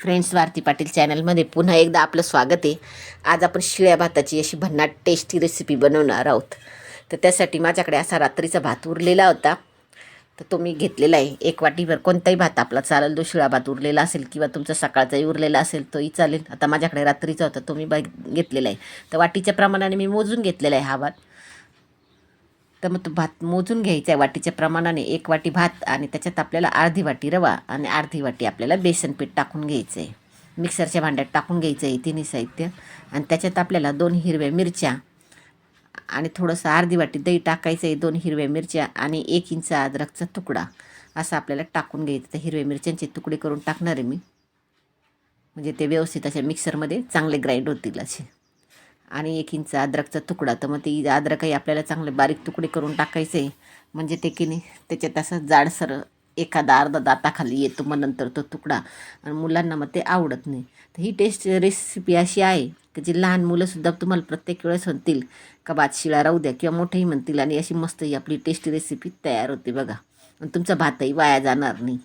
Friends Bharti Patil चॅनलमध्ये पुन्हा एकदा आपलं स्वागत आहे. आज आपण शिळ्या भाताची अशी भन्नाट टेस्टी रेसिपी बनवणार आहोत. तर त्यासाठी माझ्याकडे असा रात्रीचा भात उरलेला होता. तर तो मी घेतलेला आहे. एक वाटीवर कोणताही भात आपला चालेल जो शिळा भात उरलेला असेल किंवा तुमचा सकाळचाही उरलेला असेल तोही चालेल. आता माझ्याकडे रात्रीचा होता तो मी बघ घेतलेला आहे. तर वाटीच्या प्रमाणाने मी मोजून घेतलेला आहे हा भात. तर मग तो भात मोजून घ्यायचा आहे वाटीच्या प्रमाणाने. एक वाटी भात आणि त्याच्यात आपल्याला अर्धी वाटी रवा आणि अर्धी वाटी आपल्याला बेसन पीठ टाकून घ्यायचं आहे मिक्सरच्या भांड्यात टाकून घ्यायचं आहे तिन्ही साहित्य. आणि त्याच्यात आपल्याला दोन हिरव्या मिरच्या आणि थोडंसं अर्धी वाटी दही टाकायचं आहे दोन हिरव्या मिरच्या आणि एक इंच अद्रकचा तुकडा असं आपल्याला टाकून घ्यायचं. तर हिरव्या मिरच्यांचे तुकडे करून टाकणार आहे मी. म्हणजे ते व्यवस्थित अशा मिक्सरमध्ये चांगले ग्राइंड होतील असे. आणि एक इंच अद्रकचा तुकडा. तर मग ते अद्रकही आपल्याला चांगले बारीक तुकडे करून टाकायचे. म्हणजे ते की नाही त्याच्यात असं जाडसर एखादा अर्धा दाताखाली येतो मग नंतर तो तुकडा. आणि मुलांना मग ते आवडत नाही. तर ही टेस्ट रेसिपी अशी आहे की जी लहान मुलंसुद्धा तुम्हाला प्रत्येक वेळेस म्हणतील का भात शिळा राहू द्या किंवा मोठेही म्हणतील आणि अशी मस्त ही आपली टेस्टी रेसिपी तयार होते बघा. आणि तुमचा भातही वाया जाणार नाही.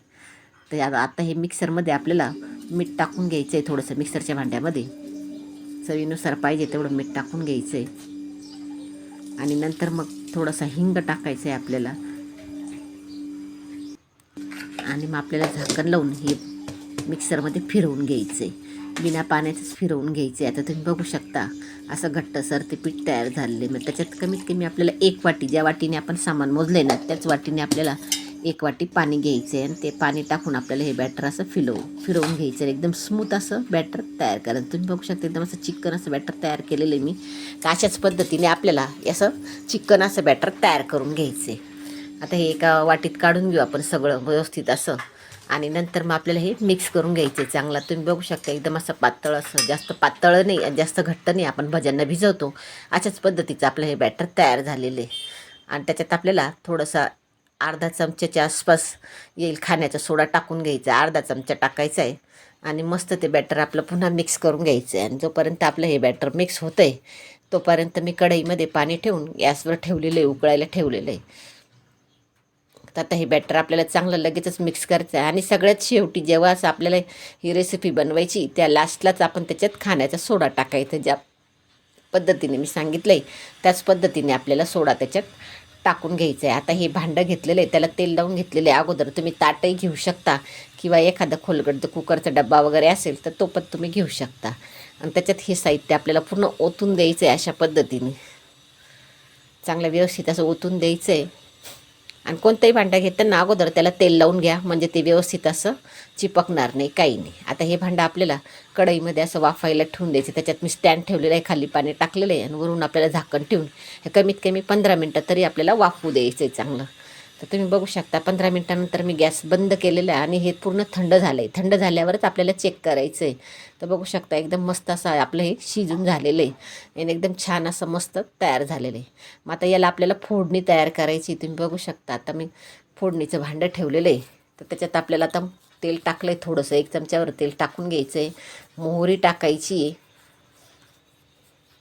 तर आता आता हे मिक्सरमध्ये आपल्याला मीठ टाकून घ्यायचं आहे थोडंसं मिक्सरच्या भांड्यामध्ये. चवीनुसार पाहिजे तेवढं मीठ टाकून घ्यायचं आहे आणि नंतर मग थोडासा हिंग टाकायचं आहे आपल्याला. आणि मग आपल्याला झाकण लावून हे मिक्सरमध्ये फिरवून घ्यायचं आहे बिना पाण्याचंच फिरवून घ्यायचं आहे आता तुम्ही बघू शकता असं घट्टसर ते पीठ तयार झालेलं आहे. मग त्याच्यात कमीत कमी आपल्याला एक वाटी ज्या वाटीने आपण सामान मोजले ना त्याच वाटीने आपल्याला एक वाटी पाणी घ्यायचं आहे आणि ते पाणी टाकून आपल्याला हे बॅटर असं फिरवू फिरवून घ्यायचं आहे एकदम स्मूथ असं बॅटर तयार करायचं तुम्ही बघू शकता एकदम असं चिकन असं बॅटर तयार केलेलं आहे मी. का अशाच पद्धतीने आपल्याला असं चिकन असं बॅटर तयार करून घ्यायचं. आहे आता हे एका वाटीत काढून घेऊ आपण सगळं व्यवस्थित असं. आणि नंतर मग आपल्याला हे मिक्स करून घ्यायचं आहे चांगला. तुम्ही बघू शकता एकदम असं पातळ असं जास्त पातळ नाही आणि जास्त घट्ट नाही. आपण भज्यांना भिजवतो. अशाच पद्धतीचं आपलं हे बॅटर तयार झालेलं आहे. आणि त्याच्यात आपल्याला थोडंसं अर्धा चमच्याच्या आसपास येईल खाण्याचा सोडा टाकून घ्यायचा अर्धा चमचा टाकायचा आहे. आणि मस्त ते बॅटर आपलं पुन्हा मिक्स करून घ्यायचं आहे. आणि जोपर्यंत आपलं हे बॅटर मिक्स होतं आहे तोपर्यंत मी कढईमध्ये पाणी ठेवून गॅसवर ठेवलेलं आहे उकळायला ठेवलेलं आहे. तर आता हे बॅटर आपल्याला चांगलं लगेचच मिक्स करायचं आहे. आणि सगळ्यात शेवटी जेव्हा असं आपल्याला ही रेसिपी बनवायची त्या लास्टलाच आपण त्याच्यात खाण्याचा सोडा टाकायचा. ज्या पद्धतीने मी सांगितलं आहे त्याच पद्धतीने आपल्याला सोडा त्याच्यात टाकून घ्यायचं आहे आता हे भांडं घेतलेलं आहे त्याला तेल लावून घेतलेलं आहे अगोदर तुम्ही ताटही घेऊ शकता किंवा एखादं खोलगड कुकरचा डब्बा वगैरे असेल तर तो पण तुम्ही घेऊ शकता. आणि त्याच्यात हे साहित्य आपल्याला पूर्ण ओतून द्यायचं आहे अशा पद्धतीने. चांगलं व्यवस्थित असं ओतून द्यायचं आहे आणि कोणतंही भांडं घेताना अगोदर त्याला तेल लावून घ्या. म्हणजे ते व्यवस्थित असं चिपकणार नाही काही नाही. आता हे भांडं आपल्याला कढईमध्ये असं वाफायला ठेवून द्यायचं. त्याच्यात मी स्टँड ठेवलेलं आहे खाली पाणी टाकलेलं आहे आणि वरून आपल्याला झाकण ठेवून हे कमीत कमी पंधरा मिनटं तरी आपल्याला वाफवू द्यायचं आहे चांगलं. तर तुम्ही बघू शकता पंधरा मिनटानंतर मी गॅस बंद केलेला आहे आणि हे पूर्ण थंड झालं आहे थंड झाल्यावरच आपल्याला चेक करायचं आहे तर बघू शकता एकदम मस्त असं आपलं हे शिजून झालेलं आहे. आणि एकदम छान असं मस्त तयार झालेलं आहे. मग आता याला आपल्याला फोडणी तयार करायची तुम्ही बघू शकता. आता मी फोडणीचं भांडं ठेवलेलं आहे. तर त्याच्यात आपल्याला आता तेल टाकलं आहे थोडंसं. एक चमच्यावर तेल टाकून घ्यायचं आहे मोहरी टाकायची आहे.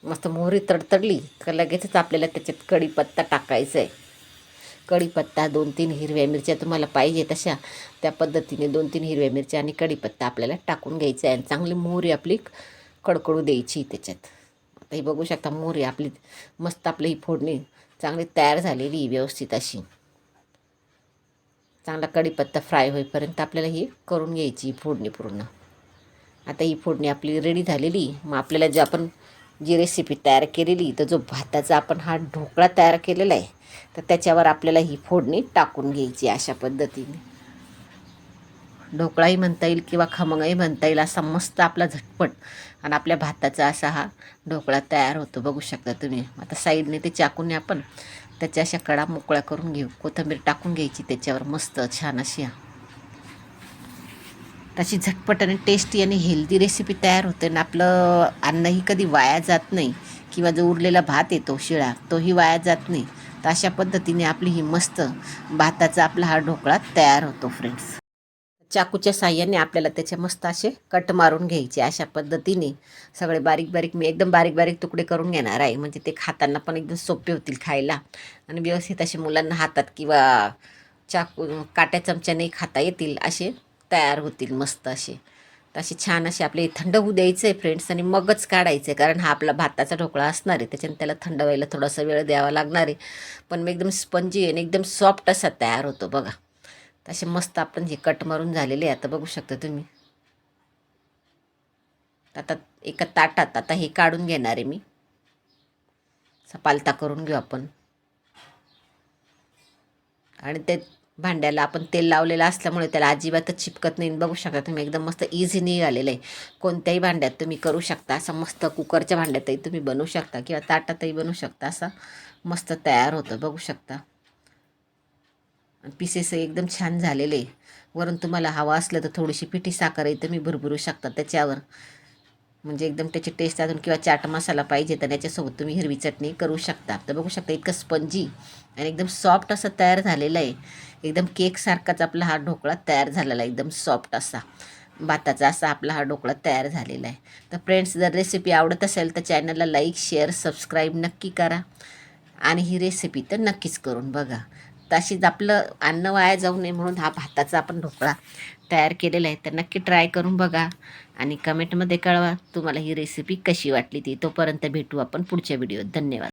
मस्त मोहरी तडतडली तर लगेचच आपल्याला त्याच्यात कढीपत्ता टाकायचा आहे कढीपत्ता दोन तीन हिरव्या मिरच्या तुम्हाला पाहिजे तशा. त्या पद्धतीने दोन तीन हिरव्या मिरच्या आणि कढीपत्ता आपल्याला टाकून घ्यायचा आहे. आणि चांगली मोहरी आपली कडकडू द्यायची त्याच्यात. आता ही बघू शकता मोहरी आपली मस्त आपली ही फोडणी चांगली तयार झालेली व्यवस्थित अशी. चांगला कढीपत्ता फ्राय होईपर्यंत आपल्याला ही करून घ्यायची फोडणी पूर्ण. आता ही फोडणी आपली रेडी झालेली. मग आपल्याला जे आपण जी रेसिपी तयार केलेली तर जो भाताचा आपण हा ढोकळा तयार केलेला आहे तर त्याच्यावर आपल्याला ही फोडणी टाकून घ्यायची अशा पद्धतीने. ढोकळाही म्हणता येईल किंवा खमंगही म्हणता येईल असा मस्त आपला झटपट आणि आपल्या भाताचा असा हा ढोकळा तयार होतो. बघू शकता तुम्ही. आता साईडने ते चाकूने आपण त्याच्या अशा कडा मोकळ्या करून घेऊ. कोथिंबीर टाकून घ्यायची त्याच्यावर मस्त छान अशी तशी झटपट आणि टेस्टी आणि हेल्दी रेसिपी तयार होते आणि आपलं अन्नही कधी वाया जात नाही. किंवा जो उरलेला भात येतो शिळा तोही वाया जात नाही. तर अशा पद्धतीने आपली ही मस्त भाताचा आपला हा ढोकळा तयार होतो फ्रेंड्स चाकूच्या साह्याने आपल्याला त्याचे मस्त असे कट मारून घ्यायचे. अशा पद्धतीने सगळे बारीक बारीक मी एकदम बारीक बारीक तुकडे करून घेणार आहे. म्हणजे ते खाताना पण एकदम सोपे होतील खायला. आणि व्यवस्थित असे मुलांना हातात किंवा चाकू काट्या चमच्याने खाता येतील. असे तयार होतील मस्त असे. तर अशी छान अशी आपली थंड होऊ द्यायचं आहे फ्रेंड्स आणि मगच काढायचं आहे कारण हा आपला भाताचा ढोकळा असणार आहे. त्याच्याने त्याला थंड व्हायला थोडासा वेळ द्यावा लागणार आहे. पण मग एकदम स्पंजी आणि एकदम सॉफ्ट असा तयार होतो बघा. तसे मस्त आपण हे कट मारून झालेले आहे. आता बघू शकता तुम्ही. आता एका ताटात आता हे काढून घेणार आहे मी. सपालता पालता करून घेऊ आपण. आणि ते भांड्याला आपण तेल लावलेलं असल्यामुळे त्याला अजिबातच चिपकत नाही. बघू शकता तुम्ही एकदम मस्त इझी निघालेलं आहे. कोणत्याही भांड्यात तुम्ही करू शकता असं मस्त कुकरच्या भांड्यातही तुम्ही बनवू शकता किंवा ताटातही बनवू शकता असं मस्त तयार होतं. बघू शकता. पीसेस एकदम छान झालेले आहे. वरून तुम्हाला हवा असलं तर थोडीशी पिठी साखरही तुम्ही भरभरू शकता त्याच्यावर. म्हणजे एकदम त्याची टेस्ट अजून किंवा चाट मसाला पाहिजे तर याच्यासोबत तुम्ही हिरवी चटणी करू शकता. तर बघू शकता इतकं स्पंजी आणि एकदम सॉफ्ट असं तयार झालेलं आहे. एकदम केकसारखाच आपला हा ढोकळा तयार झालेला आहे. एकदम सॉफ्ट असा भाताचा असा आपला हा ढोकळा तयार झालेला आहे. तर फ्रेंड्स जर रेसिपी आवडत असेल तर चॅनलला लाईक शेअर सबस्क्राईब नक्की करा आणि ही रेसिपी तर नक्कीच करून बघा. तशीच आपलं अन्न वाया जाऊ नये म्हणून हा भाताचा आपण ढोकळा तयार केलेला आहे. तर नक्की ट्राय करून बघा आणि कमेंटमध्ये कळवा तुम्हाला ही रेसिपी कशी वाटली ती. तोपर्यंत भेटू आपण पुढच्या व्हिडिओत धन्यवाद.